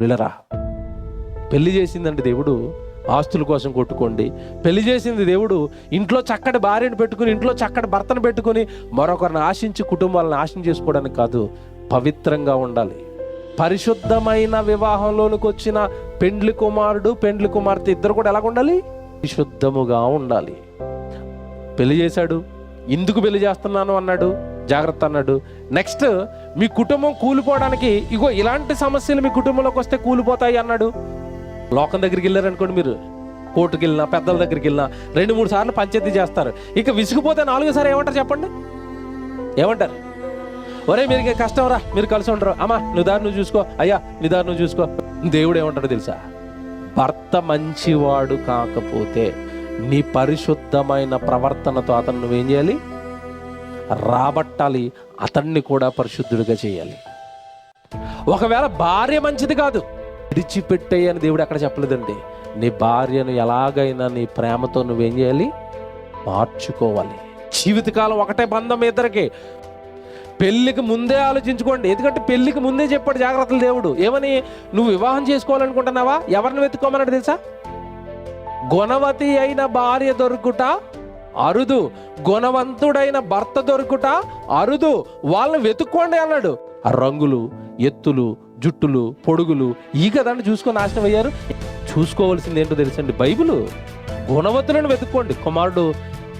వీళ్ళరా పెళ్ళి చేసిందండి దేవుడు ఆస్తుల కోసం కొట్టుకోండి. పెళ్ళి చేసింది దేవుడు ఇంట్లో చక్కటి భార్యను పెట్టుకుని ఇంట్లో చక్కటి భర్తను పెట్టుకుని మరొకరిని ఆశించి కుటుంబాలను ఆశం చేసుకోవడానికి కాదు పవిత్రంగా ఉండాలి. పరిశుద్ధమైన వివాహంలోనికి వచ్చిన పెండ్లి కుమారుడు పెండ్లి కుమార్తె ఇద్దరు కూడా ఎలా ఉండాలి? పరిశుద్ధముగా ఉండాలి. పెళ్ళి చేశాడు ఎందుకు పెళ్ళి చేస్తున్నాను అన్నాడు? జాగ్రత్త అన్నాడు. నెక్స్ట్ మీ కుటుంబం కూలిపోవడానికి ఇగో ఇలాంటి సమస్యలు మీ కుటుంబంలోకి వస్తే కూలిపోతాయి అన్నాడు. లోకం దగ్గరికి వెళ్ళారనుకోండి మీరు. కోర్టుకి వెళ్ళినా పెద్దల దగ్గరికి వెళ్ళినా రెండు మూడు సార్లు పంచాయతీ చేస్తారు. ఇక విసిగిపోతే నాలుగోసారి ఏమంటారు చెప్పండి? ఏమంటారు? ఒరే మీరు ఇంకా కష్టం రా మీరు కలిసి ఉండరు. అమ్మా నువ్వు నువ్వు చూసుకో. అయ్యా నీ నువ్వు చూసుకో. దేవుడు ఏమంటాడు తెలుసా? భర్త మంచివాడు కాకపోతే నీ పరిశుద్ధమైన ప్రవర్తనతో అతను నువ్వేం చేయాలి? రాబట్టాలి అతన్ని కూడా పరిశుద్ధుడిగా చేయాలి. ఒకవేళ భార్య మంచిది కాదు విడిచిపెట్టేయి అని దేవుడు అక్కడ చెప్పలేదండి. నీ భార్యను ఎలాగైనా నీ ప్రేమతో నువ్వేం చేయాలి? మార్చుకోవాలి. జీవితకాలం ఒకటే బంధం ఇద్దరికి. పెళ్ళికి ముందే ఆలోచించుకోండి. ఎందుకంటే పెళ్ళికి ముందే చెప్పాడు జాగ్రత్తలు దేవుడు. ఏమని? నువ్వు వివాహం చేసుకోవాలనుకుంటున్నావా? ఎవరిని వెతుక్కోమన్నాడు తెలుసా? గుణవతి అయిన భార్య దొరుకుట అరుదు గుణవంతుడైన భర్త దొరుకుట అరుదు. వాళ్ళని వెతుక్కోండి అన్నాడు. ఆ రంగులు ఎత్తులు జుట్టులు పొడుగులు ఈ కదండి చూసుకొని నాశనం అయ్యారు. చూసుకోవాల్సింది ఏంటో తెలుసండి? బైబిల్. గుణవతులను వెతుక్కోండి. కుమారుడు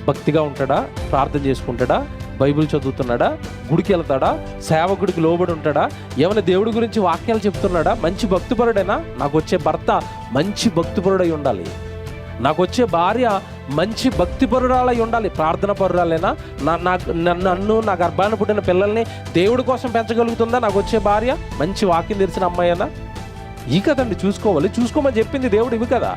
భక్తిగా ఉంటాడా? ప్రార్థన చేసుకుంటాడా? బైబిల్ చదువుతున్నాడా? గుడికి వెళ్తాడా? సేవకుడికి లోబడి ఉంటాడా? ఏమైనా దేవుడి గురించి వాక్యాలు చెప్తున్నాడా? మంచి భక్తిపరుడైనా? నాకు వచ్చే భర్త మంచి భక్తిపరుడై ఉండాలి. నాకు వచ్చే భార్య మంచి భక్తి పరురాలై ఉండాలి. ప్రార్థన పరురాలైనా నా నాకు నన్ను నా గర్భాన్ని పుట్టిన పిల్లల్ని దేవుడి కోసం పెంచగలుగుతుందా? నాకు వచ్చే భార్య? మంచి వాక్యం తెలిసిన అమ్మాయినా ఈ కదండి చూసుకోవాలి. చూసుకోమని చెప్పింది దేవుడు ఇవి కదా.